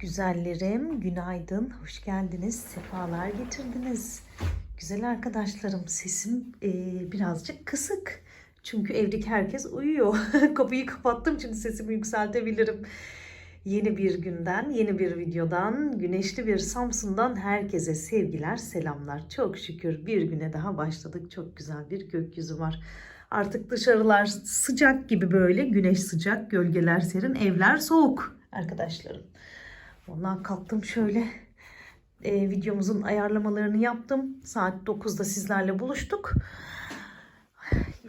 Güzellerim, günaydın, hoş geldiniz, sefalar getirdiniz. Güzel arkadaşlarım, sesim e, birazcık kısık. Çünkü evdeki herkes uyuyor. Kapıyı kapattım, şimdi sesimi yükseltebilirim. Yeni bir günden, yeni bir videodan, güneşli bir Samsun'dan herkese sevgiler, selamlar. Çok şükür bir güne daha başladık. Çok güzel bir gökyüzü var. Artık dışarılar sıcak gibi böyle, güneş sıcak, gölgeler serin, evler soğuk arkadaşlarım. Ondan kalktım şöyle e, videomuzun ayarlamalarını yaptım. Saat 9'da sizlerle buluştuk.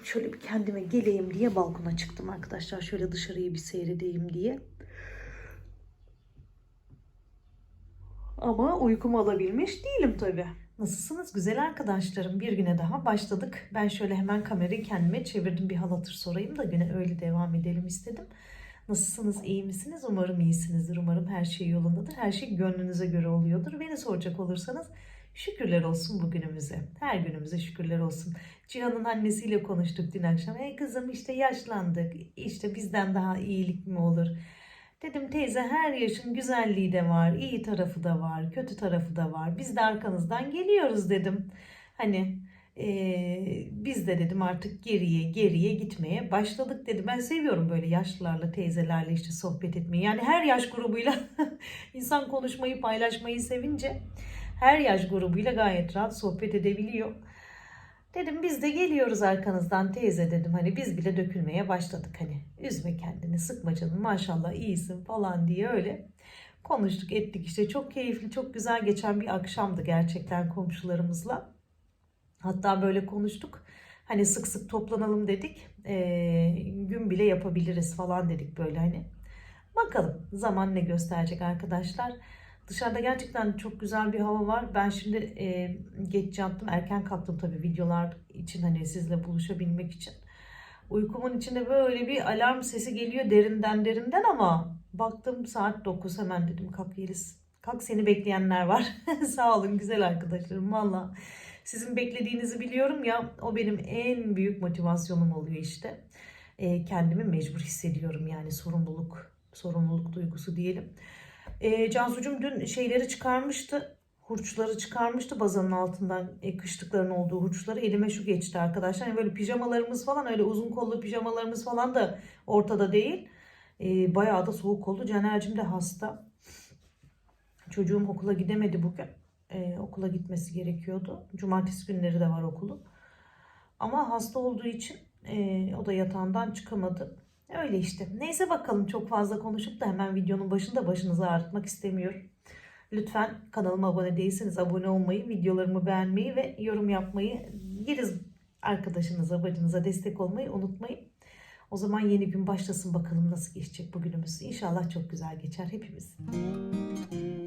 Şöyle bir kendime geleyim diye balkona çıktım arkadaşlar. Şöyle dışarıyı bir seyredeyim diye. Ama uykumu alabilmiş değilim tabii. Nasılsınız güzel arkadaşlarım? Bir güne daha başladık. Ben şöyle hemen kamerayı kendime çevirdim. Bir hal hatır sorayım da güne öyle devam edelim istedim. Nasılsınız? iyi misiniz? Umarım iyisinizdir. Umarım her şey yolundadır. Her şey gönlünüze göre oluyordur. Beni soracak olursanız şükürler olsun bugünümüze. Her günümüze şükürler olsun. Cihan'ın annesiyle konuştuk dün akşam. Ey kızım işte yaşlandık. İşte bizden daha iyilik mi olur? Dedim teyze her yaşın güzelliği de var, iyi tarafı da var, kötü tarafı da var. Biz de arkanızdan geliyoruz dedim. Hani ee, biz de dedim artık geriye geriye gitmeye başladık dedi. Ben seviyorum böyle yaşlılarla teyzelerle işte sohbet etmeyi. Yani her yaş grubuyla insan konuşmayı paylaşmayı sevince her yaş grubuyla gayet rahat sohbet edebiliyor. Dedim biz de geliyoruz arkanızdan teyze dedim. Hani biz bile dökülmeye başladık hani. Üzme kendini sıkma canım maşallah iyisin falan diye öyle. Konuştuk ettik işte çok keyifli çok güzel geçen bir akşamdı gerçekten komşularımızla. Hatta böyle konuştuk. Hani sık sık toplanalım dedik. Ee, gün bile yapabiliriz falan dedik böyle hani. Bakalım zaman ne gösterecek arkadaşlar. Dışarıda gerçekten çok güzel bir hava var. Ben şimdi e, geç yattım. Erken kalktım tabii videolar için hani sizle buluşabilmek için. Uykumun içinde böyle bir alarm sesi geliyor derinden derinden ama baktım saat 9 hemen dedim kalk Yeliz. Kalk seni bekleyenler var. Sağ olun güzel arkadaşlarım valla. Sizin beklediğinizi biliyorum ya o benim en büyük motivasyonum oluyor işte. E, kendimi mecbur hissediyorum yani sorumluluk sorumluluk duygusu diyelim. E, Cansucuğum dün şeyleri çıkarmıştı. Hurçları çıkarmıştı bazanın altından e, kışlıkların olduğu hurçları. Elime şu geçti arkadaşlar. Yani böyle pijamalarımız falan öyle uzun kollu pijamalarımız falan da ortada değil. E, bayağı da soğuk oldu. Caner'cim de hasta. Çocuğum okula gidemedi bugün e, okula gitmesi gerekiyordu. Cumartesi günleri de var okulu. Ama hasta olduğu için e, o da yatağından çıkamadı. Öyle işte. Neyse bakalım çok fazla konuşup da hemen videonun başında başınızı ağrıtmak istemiyorum. Lütfen kanalıma abone değilseniz abone olmayı, videolarımı beğenmeyi ve yorum yapmayı, giriz arkadaşınıza, bacınıza destek olmayı unutmayın. O zaman yeni gün başlasın bakalım nasıl geçecek bugünümüz. İnşallah çok güzel geçer hepimiz. Gördüğünüz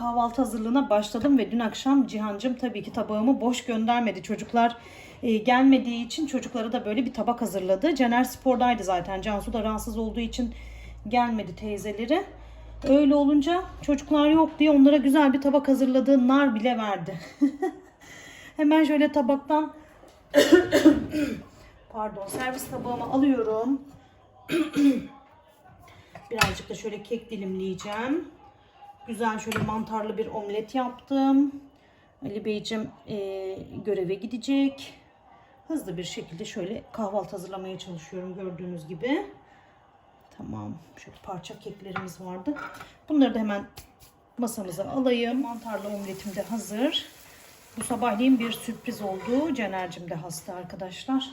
kahvaltı hazırlığına başladım ve dün akşam Cihancım tabii ki tabağımı boş göndermedi. Çocuklar e, gelmediği için çocuklara da böyle bir tabak hazırladı. Caner spordaydı zaten. Cansu da rahatsız olduğu için gelmedi teyzeleri. Öyle olunca çocuklar yok diye onlara güzel bir tabak hazırladı. Nar bile verdi. Hemen şöyle tabaktan pardon servis tabağımı alıyorum. Birazcık da şöyle kek dilimleyeceğim. Güzel şöyle mantarlı bir omlet yaptım. Ali Beyciğim e, göreve gidecek. Hızlı bir şekilde şöyle kahvaltı hazırlamaya çalışıyorum gördüğünüz gibi. Tamam. Şöyle parça keklerimiz vardı. Bunları da hemen masamıza alayım. Mantarlı omletim de hazır. Bu sabahleyin bir sürpriz oldu. Caner'cim de hasta arkadaşlar.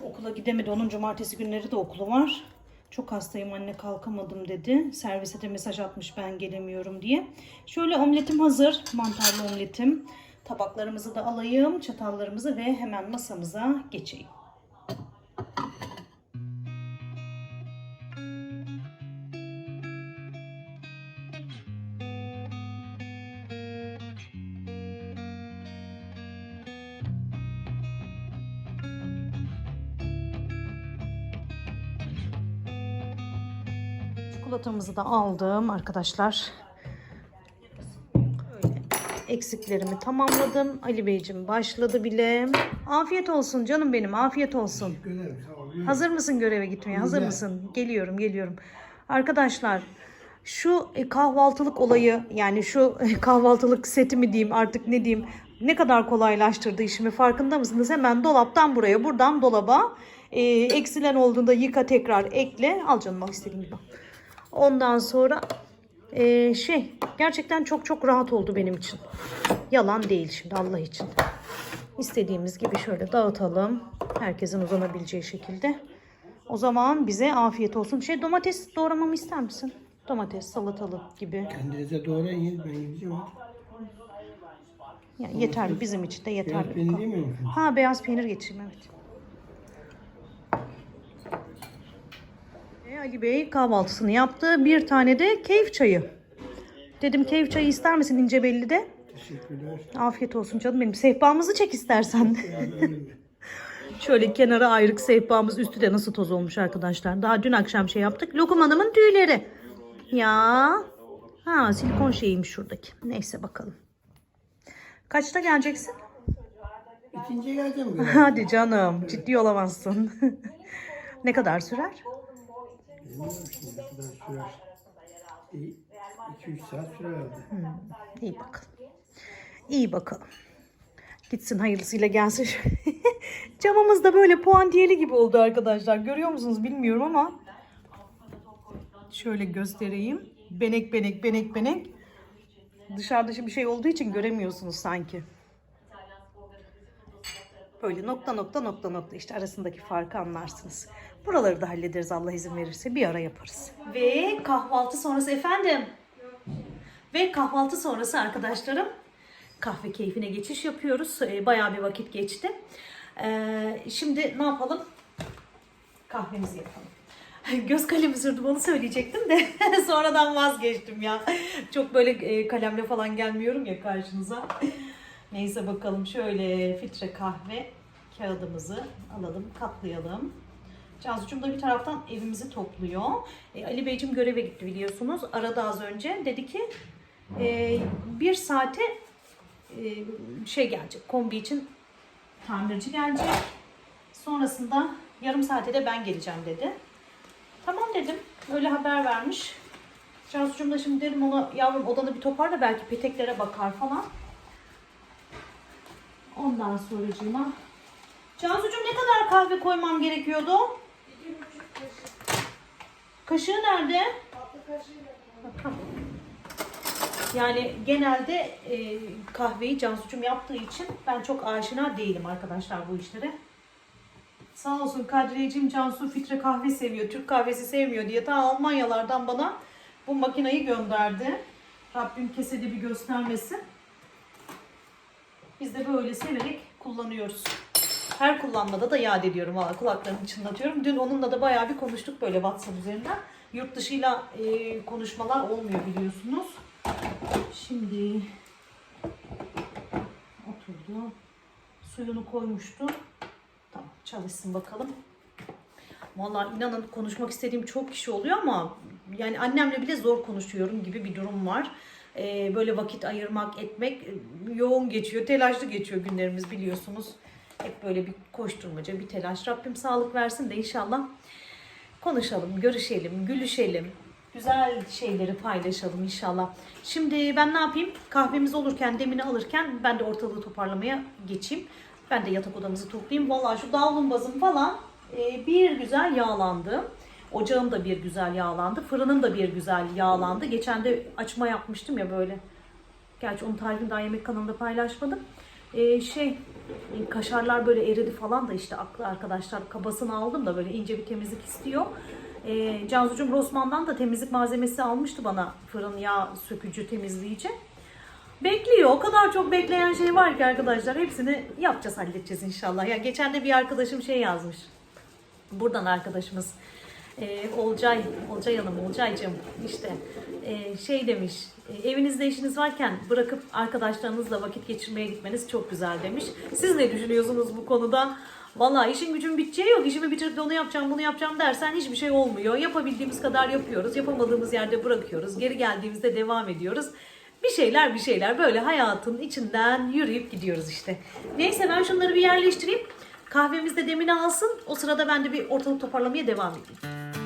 Okula gidemedi. Onun cumartesi günleri de okulu var. Çok hastayım anne kalkamadım dedi. Servise de mesaj atmış ben gelemiyorum diye. Şöyle omletim hazır. Mantarlı omletim. Tabaklarımızı da alayım. Çatallarımızı ve hemen masamıza geçeyim. Çikolatamızı da aldım arkadaşlar. Eksiklerimi tamamladım. Ali Beyciğim başladı bile. Afiyet olsun canım benim. Afiyet olsun. Hazır mısın göreve gitmeye? Hazır mısın? Geliyorum, geliyorum. Arkadaşlar şu e, kahvaltılık olayı yani şu e, kahvaltılık seti mi diyeyim artık ne diyeyim ne kadar kolaylaştırdı işimi farkında mısınız? Hemen dolaptan buraya buradan dolaba e, eksilen olduğunda yıka tekrar ekle al canım al istediğin gibi. Ondan sonra e, şey gerçekten çok çok rahat oldu benim için. Yalan değil şimdi Allah için. İstediğimiz gibi şöyle dağıtalım. Herkesin uzanabileceği şekilde. O zaman bize afiyet olsun. Şey domates doğramamı ister misin? Domates, salatalık gibi. Kendinize doğrayın yiyin. Ben gideceğim. Yani yeterli bizim için de Beyaz yeterli. peynir yemiyor musun? Ha beyaz peynir getireyim evet. Ali Bey kahvaltısını yaptı. Bir tane de keyif çayı. Dedim keyif çayı ister misin ince belli de? Teşekkürler. Afiyet olsun canım benim. Sehpamızı çek istersen. Şöyle kenara ayrık sehpamız üstü de nasıl toz olmuş arkadaşlar. Daha dün akşam şey yaptık. Lokum Hanım'ın tüyleri. Ya. Ha silikon şeyiymiş şuradaki. Neyse bakalım. Kaçta geleceksin? İkinci geleceğim. Hadi canım. Ciddi olamazsın. ne kadar sürer? Bilmiyorum şimdi ne kadar sürer. 2-3 saat sürer herhalde. İyi bakalım. İyi bakalım. Gitsin hayırlısıyla gelsin. Camımız da böyle puantiyeli gibi oldu arkadaşlar. Görüyor musunuz bilmiyorum ama. Şöyle göstereyim. Benek benek benek benek. Dışarıda bir şey olduğu için göremiyorsunuz sanki. Böyle nokta nokta nokta nokta işte arasındaki farkı anlarsınız. Buraları da hallederiz Allah izin verirse bir ara yaparız. Ve kahvaltı sonrası efendim. Ve kahvaltı sonrası arkadaşlarım kahve keyfine geçiş yapıyoruz. Ee, Bayağı bir vakit geçti. Ee, şimdi ne yapalım? Kahvemizi yapalım. Göz kalemi sürdüm onu söyleyecektim de sonradan vazgeçtim ya. Çok böyle e, kalemle falan gelmiyorum ya karşınıza. Neyse bakalım şöyle filtre kahve kağıdımızı alalım, katlayalım. Cansu'cum da bir taraftan evimizi topluyor. E, Ali Beyciğim göreve gitti biliyorsunuz. Aradı az önce. Dedi ki e, bir saate e, şey gelecek. Kombi için tamirci gelecek. Sonrasında yarım saate de ben geleceğim dedi. Tamam dedim. Öyle haber vermiş. Cansu'cum da şimdi dedim ona yavrum odanı bir toparla belki peteklere bakar falan. Ondan sonracığıma Cansu'cum ne kadar kahve koymam gerekiyordu? Kaşığı nerede? Tamam. Yani genelde e, kahveyi Cansu'cum yaptığı için ben çok aşina değilim arkadaşlar bu işlere. Sağ olsun Kadriyeciğim Cansu filtre kahve seviyor, Türk kahvesi sevmiyor diye ta Almanyalardan bana bu makinayı gönderdi. Rabbim kesede bir göstermesin. Biz de böyle severek kullanıyoruz. Her kullanmada da yad ediyorum. Valla kulaklarımı çınlatıyorum. Dün onunla da bayağı bir konuştuk böyle WhatsApp üzerinden. Yurt dışıyla e, konuşmalar olmuyor biliyorsunuz. Şimdi oturdu. Suyunu koymuştu. Tamam çalışsın bakalım. Vallahi inanın konuşmak istediğim çok kişi oluyor ama yani annemle bile zor konuşuyorum gibi bir durum var. Ee, böyle vakit ayırmak, etmek e, yoğun geçiyor, telaşlı geçiyor günlerimiz biliyorsunuz. Hep böyle bir koşturmaca, bir telaş. Rabbim sağlık versin de inşallah konuşalım, görüşelim, gülüşelim. Güzel şeyleri paylaşalım inşallah. Şimdi ben ne yapayım? Kahvemiz olurken, demini alırken ben de ortalığı toparlamaya geçeyim. Ben de yatak odamızı toplayayım. Vallahi şu davlumbazım falan e, bir güzel yağlandı. Ocağım da bir güzel yağlandı. Fırınım da bir güzel yağlandı. Geçen de açma yapmıştım ya böyle. Gerçi onun tarifini daha yemek kanalında paylaşmadım. E, şey kaşarlar böyle eridi falan da işte aklı arkadaşlar kabasını aldım da böyle ince bir temizlik istiyor. E, Cansucuğum Rossmann'dan da temizlik malzemesi almıştı bana fırın yağ sökücü temizleyici. Bekliyor. O kadar çok bekleyen şey var ki arkadaşlar. Hepsini yapacağız, halledeceğiz inşallah. Ya geçen de bir arkadaşım şey yazmış. Buradan arkadaşımız e, Olcay, Olcay Hanım, Olcaycığım işte e, şey demiş. e, evinizde işiniz varken bırakıp arkadaşlarınızla vakit geçirmeye gitmeniz çok güzel demiş. Siz ne düşünüyorsunuz bu konuda? Vallahi işin gücün biteceği yok. İşimi bitirip de onu yapacağım, bunu yapacağım dersen hiçbir şey olmuyor. Yapabildiğimiz kadar yapıyoruz. Yapamadığımız yerde bırakıyoruz. Geri geldiğimizde devam ediyoruz. Bir şeyler bir şeyler böyle hayatın içinden yürüyüp gidiyoruz işte. Neyse ben şunları bir yerleştireyim. Kahvemiz de demini alsın. O sırada ben de bir ortalık toparlamaya devam edeyim.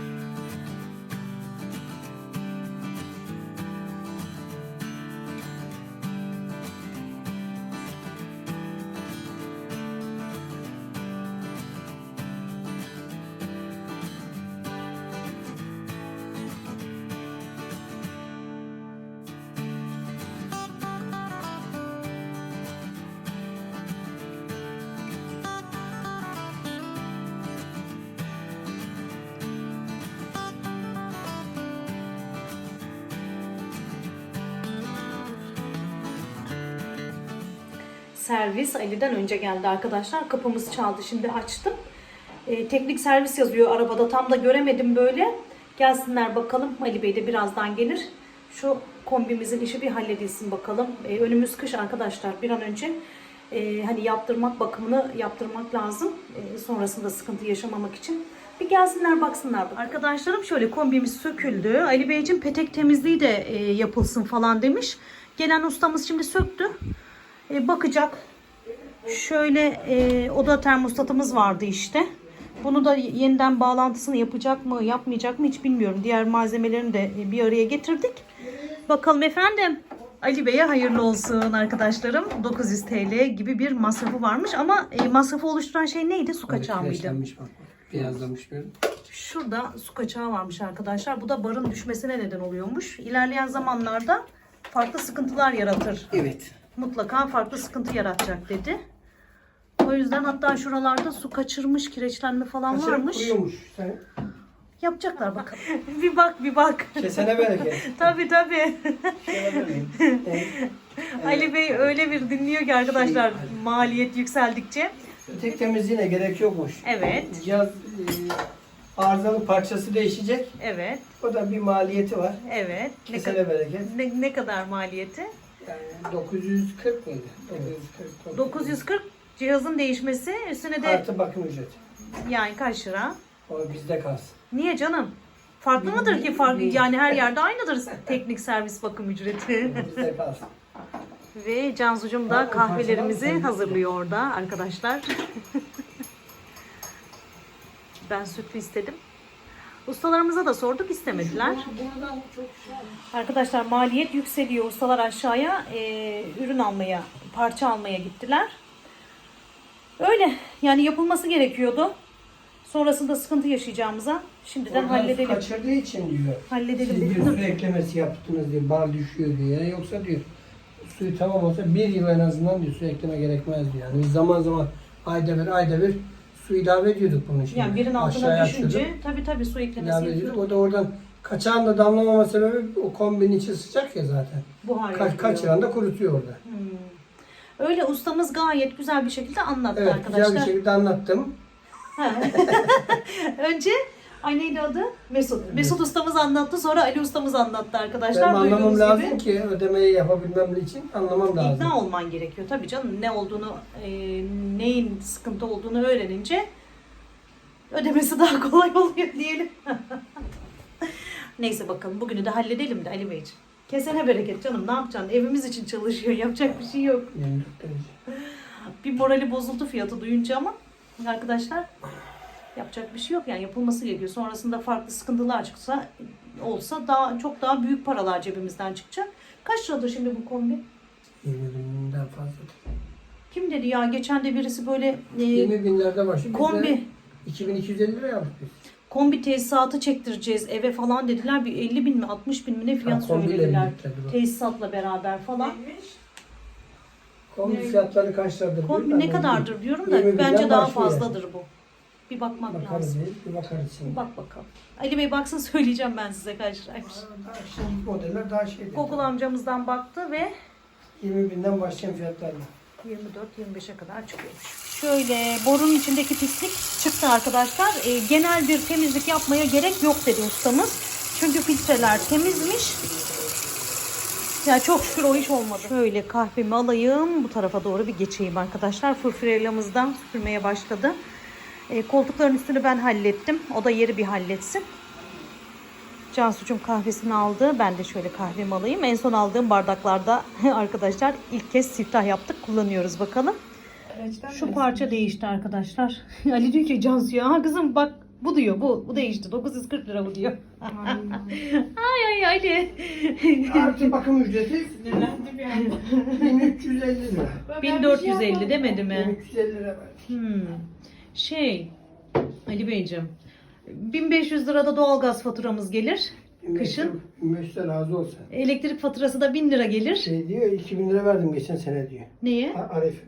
Servis Ali'den önce geldi arkadaşlar. Kapımız çaldı. Şimdi açtım. Ee, teknik servis yazıyor arabada. Tam da göremedim böyle. Gelsinler bakalım. Ali Bey de birazdan gelir. Şu kombimizin işi bir halledilsin bakalım. Ee, önümüz kış arkadaşlar. Bir an önce e, hani yaptırmak bakımını yaptırmak lazım. E, sonrasında sıkıntı yaşamamak için. Bir gelsinler baksınlar. Arkadaşlarım şöyle kombimiz söküldü. Ali Beyciğim petek temizliği de e, yapılsın falan demiş. Gelen ustamız şimdi söktü. E, bakacak. Şöyle e, oda termostatımız vardı işte. Bunu da yeniden bağlantısını yapacak mı, yapmayacak mı hiç bilmiyorum. Diğer malzemelerini de e, bir araya getirdik. Bakalım efendim. Ali Bey'e hayırlı olsun arkadaşlarım. 900 TL gibi bir masrafı varmış ama e, masrafı oluşturan şey neydi? Su kaçağı mıydı? Beyazlamış böyle. Şurada su kaçağı varmış arkadaşlar. Bu da barın düşmesine neden oluyormuş. İlerleyen zamanlarda farklı sıkıntılar yaratır. Evet. Mutlaka farklı sıkıntı yaratacak dedi. O yüzden hatta şuralarda su kaçırmış, kireçlenme falan Kaçırıp varmış. kuruyormuş. Sen Yapacaklar bakalım. bir bak bir bak. kesene bereket. tabii tabii. Kesene bereket. Evet. Ali Bey öyle bir dinliyor ki arkadaşlar maliyet yükseldikçe. Tek temizliğine gerek yokmuş. Evet. Cihaz e, arızalı parçası değişecek. Evet. O da bir maliyeti var. Evet. Ne, Kesene ka- bereket. ne, ne kadar maliyeti? Yani 940 mıydı? 940. 940 cihazın değişmesi üstüne de Artı bakım ücreti. yani kaç lira? O bizde kalsın. Niye canım? Farklı mıdır ki? Farklı yani her yerde aynıdır teknik servis bakım ücreti. Bizde kalsın. Ve Cansucuğum da kahvelerimizi hazırlıyor orada arkadaşlar. ben sütlü istedim. Ustalarımıza da sorduk istemediler. Arkadaşlar maliyet yükseliyor. Ustalar aşağıya e, ürün almaya, parça almaya gittiler. Öyle yani yapılması gerekiyordu. Sonrasında sıkıntı yaşayacağımıza şimdiden Oradan halledelim. kaçırdığı için diyor. Halledelim Siz su eklemesi yaptınız diyor. Bal düşüyor diyor. Yani yoksa diyor suyu tamam olsa bir yıl en azından diyor su ekleme gerekmez diyor. Yani biz zaman zaman ayda bir ayda bir su ilave ediyorduk bunun için. Yani birin altına Aşağıya düşünce atıyorduk, tabii tabii su eklemesi ilave yapıyorduk. ediyorduk. O da oradan kaçağın da damlamama sebebi o kombinin içi sıcak ya zaten. Buhar Ka yapıyor. kaçıran da kurutuyor orada. Hmm. Öyle ustamız gayet güzel bir şekilde anlattı Evet arkadaşlar. güzel bir şekilde anlattım. Önce ay neydi adı? Mesut. Mesut ustamız anlattı sonra Ali ustamız anlattı Benim arkadaşlar. anlamam Duyduğunuz lazım gibi. ki ödemeyi yapabilmem için anlamam lazım. İkna olman gerekiyor tabii canım. Ne olduğunu, e, neyin sıkıntı olduğunu öğrenince ödemesi daha kolay oluyor diyelim. Neyse bakalım bugünü de halledelim de Ali Beyciğim. Kesene bereket canım ne yapacaksın? Evimiz için çalışıyor. Yapacak bir şey yok. 24 derece. Bir morali bozuldu fiyatı duyunca ama arkadaşlar yapacak bir şey yok yani yapılması gerekiyor. Sonrasında farklı sıkıntılar çıksa olsa daha çok daha büyük paralar cebimizden çıkacak. Kaç liradır şimdi bu kombi? 20 binden fazla. Kim dedi ya geçen de birisi böyle e, 20 binlerde başlıyor. Kombi 2250 lira aldık biz. kombi tesisatı çektireceğiz eve falan dediler. Bir 50 bin mi 60 bin mi ne fiyat Ha, kombiyle söylediler. birlikte bu. Tesisatla beraber falan. Kombi fiyatları kaç liradır? Kombi ne kadardır diyorum da 20 binden bence daha başlıyor. fazladır bu. Bir bakmak Bakarız lazım. değil, bir bakarız şimdi. Bak bakalım. Ali Bey baksın söyleyeceğim ben size kaç liraymış. Daha modeller daha şey. Google amcamızdan baktı ve 20 binden başlayan fiyatlarla. 24-25'e kadar çıkıyormuş. Şöyle borunun içindeki pislik çıktı arkadaşlar. Ee, genel bir temizlik yapmaya gerek yok dedi ustamız. Çünkü filtreler temizmiş. Ya çok şükür o iş olmadı. Şöyle kahvemi alayım. Bu tarafa doğru bir geçeyim arkadaşlar. Fırfırellamızdan süpürmeye başladı. E, koltukların üstünü ben hallettim. O da yeri bir halletsin. Cansu'cum kahvesini aldı. Ben de şöyle kahvemi alayım. En son aldığım bardaklarda arkadaşlar ilk kez siftah yaptık. Kullanıyoruz bakalım. Şu parça değişti arkadaşlar. Ali diyor ki Cansu'ya ha kızım bak bu diyor bu bu değişti 940 lira bu diyor. ay ay Ali. Artı bakım ücreti Sinirlendi bir anda. 1350 lira. Ben bir şey 1450 yapmadım. demedi mi? 1350 lira. Hmm. Şey Ali Beyciğim 1500 lirada doğalgaz faturamız gelir. Kışın. 1500 lira razı olsun. Elektrik faturası da 1000 lira gelir. Şey diyor 2000 lira verdim geçen sene diyor. Neye? Ha, Arif.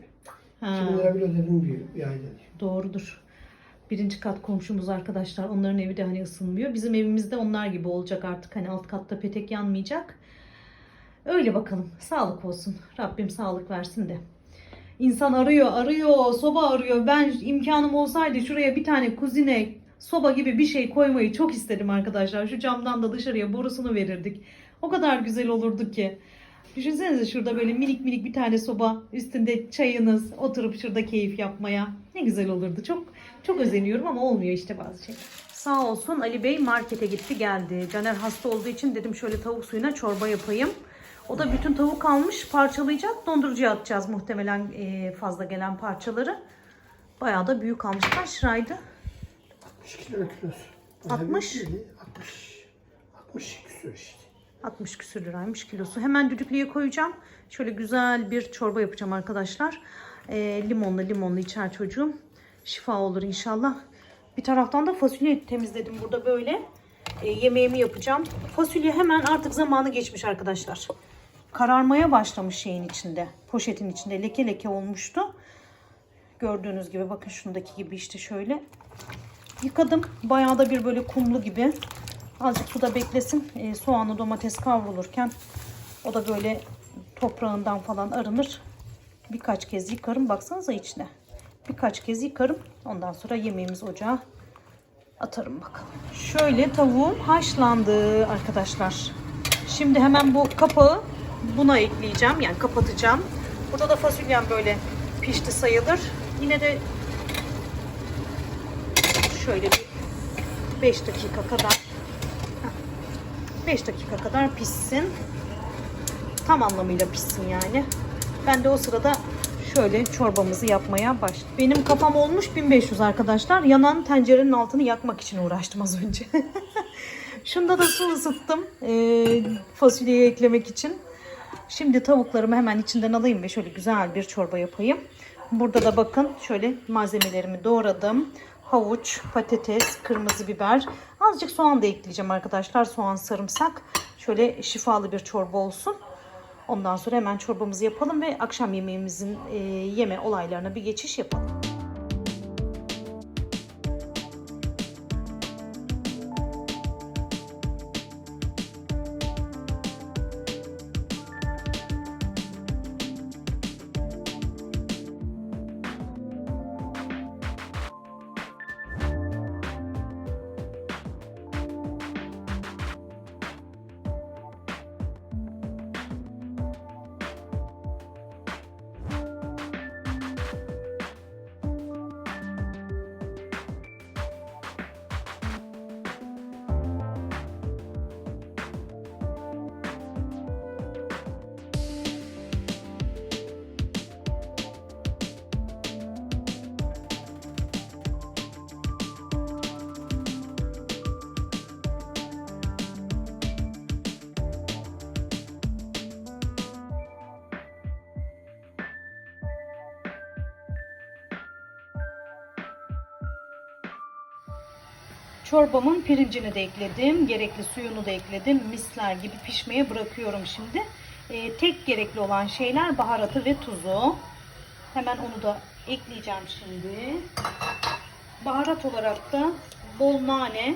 Ha. 2000 lira bile ödedim diyor bir ayda diyor. Doğrudur. Birinci kat komşumuz arkadaşlar. Onların evi de hani ısınmıyor. Bizim evimizde onlar gibi olacak artık. Hani alt katta petek yanmayacak. Öyle bakalım. Sağlık olsun. Rabbim sağlık versin de. İnsan arıyor, arıyor, soba arıyor. Ben imkanım olsaydı şuraya bir tane kuzine, soba gibi bir şey koymayı çok isterim arkadaşlar. Şu camdan da dışarıya borusunu verirdik. O kadar güzel olurdu ki. Düşünsenize şurada böyle minik minik bir tane soba, üstünde çayınız, oturup şurada keyif yapmaya. Ne güzel olurdu. Çok çok özeniyorum ama olmuyor işte bazı şeyler. Sağ olsun Ali Bey markete gitti geldi. Caner hasta olduğu için dedim şöyle tavuk suyuna çorba yapayım. O da bütün tavuk almış parçalayacak. Dondurucuya atacağız muhtemelen e, fazla gelen parçaları. Bayağı da büyük almış. Kaç liraydı? 62 lira kilosu. 60? 60. 60 küsur işte. 60 küsür liraymış kilosu. Hemen düdüklüye koyacağım. Şöyle güzel bir çorba yapacağım arkadaşlar. Ee, limonlu limonlu içer çocuğum. Şifa olur inşallah. Bir taraftan da fasulye temizledim burada böyle. Ee, yemeğimi yapacağım. Fasulye hemen artık zamanı geçmiş arkadaşlar. Kararmaya başlamış şeyin içinde. Poşetin içinde leke leke olmuştu. Gördüğünüz gibi bakın şundaki gibi işte şöyle. Yıkadım. Bayağı da bir böyle kumlu gibi. Azıcık suda beklesin. Ee, soğanlı domates kavrulurken o da böyle toprağından falan arınır. Birkaç kez yıkarım. Baksanıza içine. Birkaç kez yıkarım. Ondan sonra yemeğimiz ocağa atarım bakalım. Şöyle tavuğum haşlandı arkadaşlar. Şimdi hemen bu kapağı buna ekleyeceğim. Yani kapatacağım. Burada da fasulyem böyle pişti sayılır. Yine de şöyle bir 5 dakika kadar 5 dakika kadar pişsin. Tam anlamıyla pişsin yani. Ben de o sırada şöyle çorbamızı yapmaya baş. Benim kafam olmuş 1500 arkadaşlar. Yanan tencerenin altını yakmak için uğraştım az önce. Şunda da su ısıttım. Ee, fasulyeye eklemek için. Şimdi tavuklarımı hemen içinden alayım ve şöyle güzel bir çorba yapayım. Burada da bakın şöyle malzemelerimi doğradım. Havuç, patates, kırmızı biber. Azıcık soğan da ekleyeceğim arkadaşlar. Soğan, sarımsak. Şöyle şifalı bir çorba olsun. Ondan sonra hemen çorbamızı yapalım ve akşam yemeğimizin e, yeme olaylarına bir geçiş yapalım. Çorbamın pirincini de ekledim. Gerekli suyunu da ekledim. Misler gibi pişmeye bırakıyorum şimdi. Ee, tek gerekli olan şeyler baharatı ve tuzu. Hemen onu da ekleyeceğim şimdi. Baharat olarak da bol nane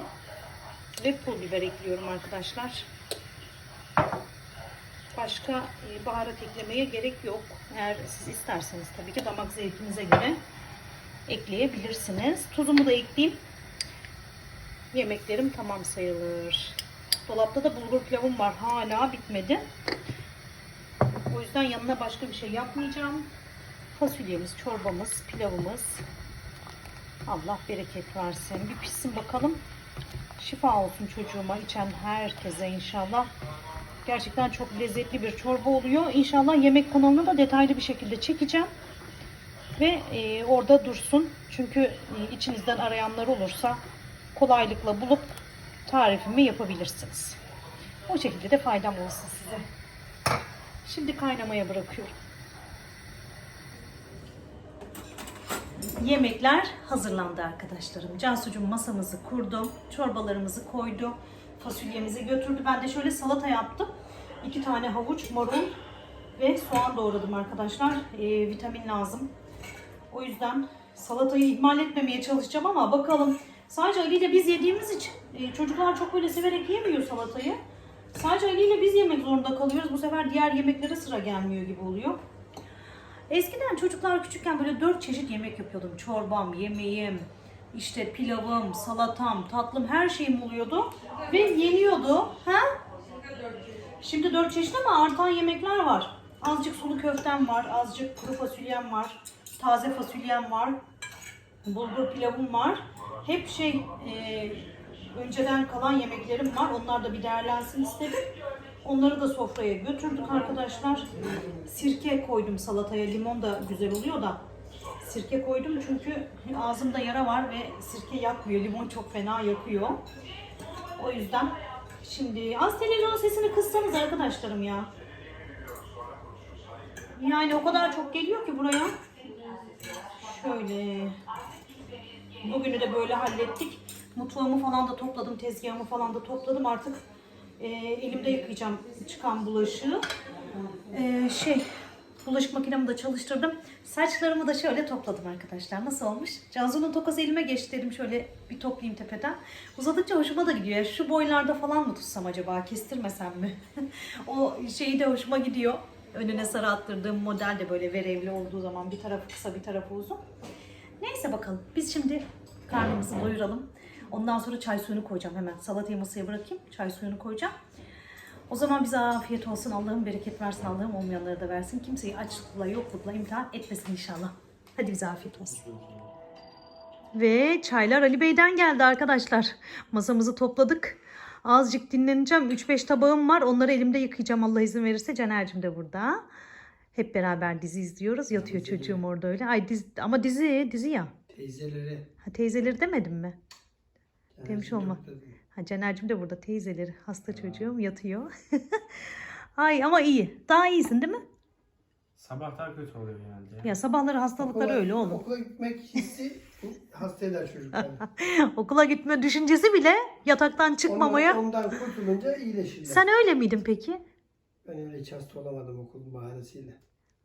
ve pul biber ekliyorum arkadaşlar. Başka e, baharat eklemeye gerek yok. Eğer siz isterseniz tabii ki damak zevkinize göre ekleyebilirsiniz. Tuzumu da ekleyeyim. Yemeklerim tamam sayılır. Dolapta da bulgur pilavım var. Hala bitmedi. O yüzden yanına başka bir şey yapmayacağım. Fasulyemiz, çorbamız, pilavımız Allah bereket versin. Bir pişsin bakalım. Şifa olsun çocuğuma, içen herkese inşallah. Gerçekten çok lezzetli bir çorba oluyor. İnşallah yemek kanalını da detaylı bir şekilde çekeceğim. Ve e, orada dursun. Çünkü e, içinizden arayanlar olursa kolaylıkla bulup tarifimi yapabilirsiniz. O şekilde de faydam olsun size. Şimdi kaynamaya bırakıyorum. Yemekler hazırlandı arkadaşlarım. Cansucuğum masamızı kurdu. Çorbalarımızı koydu. Fasulyemizi götürdü. Ben de şöyle salata yaptım. İki tane havuç, marul ve soğan doğradım arkadaşlar. Ee, vitamin lazım. O yüzden salatayı ihmal etmemeye çalışacağım ama bakalım. Sadece Ali ile biz yediğimiz için e, çocuklar çok böyle severek yemiyor salatayı. Sadece Ali ile biz yemek zorunda kalıyoruz. Bu sefer diğer yemeklere sıra gelmiyor gibi oluyor. Eskiden çocuklar küçükken böyle dört çeşit yemek yapıyordum. Çorbam, yemeğim, işte pilavım, salatam, tatlım her şeyim oluyordu. Ve yeniyordu. Ha? Şimdi dört çeşit ama artan yemekler var. Azıcık sulu köftem var, azıcık kuru fasulyem var, taze fasulyem var, bulgur pilavım var. Hep şey, e, önceden kalan yemeklerim var. Onlar da bir değerlensin istedim. Onları da sofraya götürdük arkadaşlar. Sirke koydum salataya. Limon da güzel oluyor da. Sirke koydum çünkü ağzımda yara var ve sirke yakmıyor. Limon çok fena yakıyor. O yüzden şimdi az televizyon sesini kıssanız arkadaşlarım ya. Yani o kadar çok geliyor ki buraya. Şöyle. Bugünü de böyle hallettik. Mutfağımı falan da topladım, tezgahımı falan da topladım. Artık e, elimde yıkayacağım çıkan bulaşığı. E, şey, bulaşık makinemi de çalıştırdım. Saçlarımı da şöyle topladım arkadaşlar. Nasıl olmuş? Cansu'nun tokası elime geçti dedim şöyle bir toplayayım tepeden. Uzadıkça hoşuma da gidiyor. Şu boylarda falan mı tutsam acaba? Kestirmesem mi? o şeyi de hoşuma gidiyor. Önüne sarı attırdığım model de böyle verevli olduğu zaman bir tarafı kısa bir tarafı uzun. Neyse bakalım. Biz şimdi karnımızı doyuralım. Ondan sonra çay suyunu koyacağım hemen. Salatayı masaya bırakayım. Çay suyunu koyacağım. O zaman bize afiyet olsun. Allah'ım bereket versin. Allah'ım olmayanları da versin. Kimseyi açlıkla, yoklukla imtihan etmesin inşallah. Hadi bize afiyet olsun. Ve çaylar Ali Bey'den geldi arkadaşlar. Masamızı topladık. Azıcık dinleneceğim. 3-5 tabağım var. Onları elimde yıkayacağım Allah izin verirse. Caner'cim de burada. Hep beraber dizi izliyoruz. Yatıyor çocuğum orada öyle. Ay dizi, ama dizi, dizi ya. Teyzeleri. Ha, teyzeleri demedim mi? Yani Demiş olma. Ha, Caner'cim de burada teyzeleri. Hasta çocuğum yatıyor. Ay ama iyi. Daha iyisin değil mi? Sabah daha kötü oluyor genelde. Ya sabahları hastalıkları Okula- öyle oğlum. Okula gitmek hissi hasta eder çocukları. Okula gitme düşüncesi bile yataktan çıkmamaya. Ondan, ondan kurtulunca iyileşirler. Sen öyle miydin peki? Ben öyle hiç hasta olamadım okulun bahanesiyle.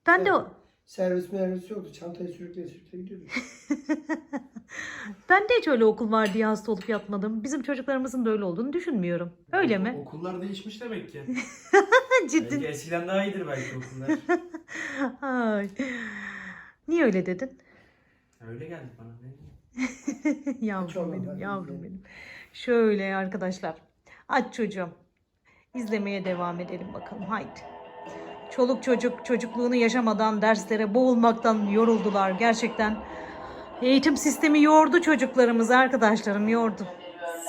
Ben de o- Servis mervis yoktu. Çantayı sürükleye sürükleye gidiyorduk. ben de hiç öyle okul var diye hasta olup yatmadım. Bizim çocuklarımızın da öyle olduğunu düşünmüyorum. Öyle mi? Okullar değişmiş demek ki. Ciddi. belki eskiden daha iyidir belki okullar. Ay. Niye öyle dedin? Öyle geldi bana. ne yavrum Çok benim, yavrum benim. Şöyle arkadaşlar. Aç çocuğum. İzlemeye devam edelim bakalım. Haydi. Çoluk çocuk çocukluğunu yaşamadan derslere boğulmaktan yoruldular. Gerçekten eğitim sistemi yordu çocuklarımızı arkadaşlarım yordu.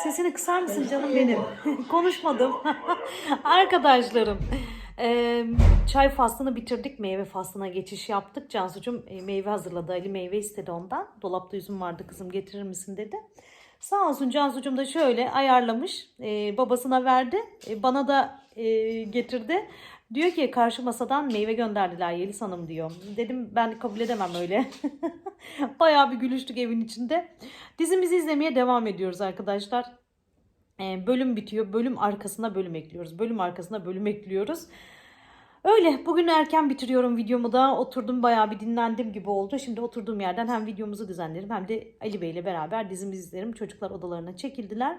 Sesini kısar mısın canım benim? Konuşmadım. Arkadaşlarım. eee, çay faslını bitirdik. Meyve faslına geçiş yaptık. Cansucuğum meyve hazırladı. Ali meyve istedi ondan. Dolapta üzüm vardı kızım getirir misin dedi. Sağ olsun Cansucuğum da şöyle ayarlamış. e, babasına verdi. E, bana da e, getirdi. Diyor ki karşı masadan meyve gönderdiler Yeliz Hanım diyor. Dedim ben kabul edemem öyle. Bayağı bir gülüştük evin içinde. Dizimizi izlemeye devam ediyoruz arkadaşlar. Ee, bölüm bitiyor. Bölüm arkasına bölüm ekliyoruz. Bölüm arkasına bölüm ekliyoruz. Öyle. Bugün erken bitiriyorum videomu da. Oturdum bayağı bir dinlendim gibi oldu. Şimdi oturduğum yerden hem videomuzu düzenlerim hem de Ali Bey ile beraber dizimizi izlerim. Çocuklar odalarına çekildiler.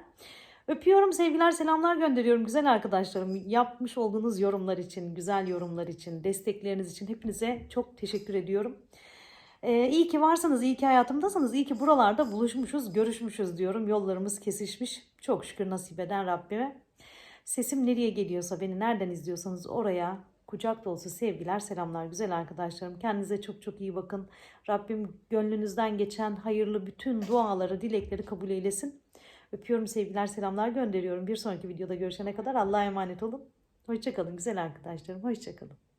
Öpüyorum, sevgiler, selamlar gönderiyorum güzel arkadaşlarım. Yapmış olduğunuz yorumlar için, güzel yorumlar için, destekleriniz için hepinize çok teşekkür ediyorum. Ee, iyi ki varsınız, iyi ki hayatımdasınız, iyi ki buralarda buluşmuşuz, görüşmüşüz diyorum. Yollarımız kesişmiş. Çok şükür nasip eden Rabbime. Sesim nereye geliyorsa, beni nereden izliyorsanız oraya Kucak dolusu sevgiler, selamlar güzel arkadaşlarım. Kendinize çok çok iyi bakın. Rabbim gönlünüzden geçen hayırlı bütün duaları, dilekleri kabul eylesin. Öpüyorum sevgiler, selamlar gönderiyorum. Bir sonraki videoda görüşene kadar Allah'a emanet olun. Hoşçakalın güzel arkadaşlarım. Hoşçakalın.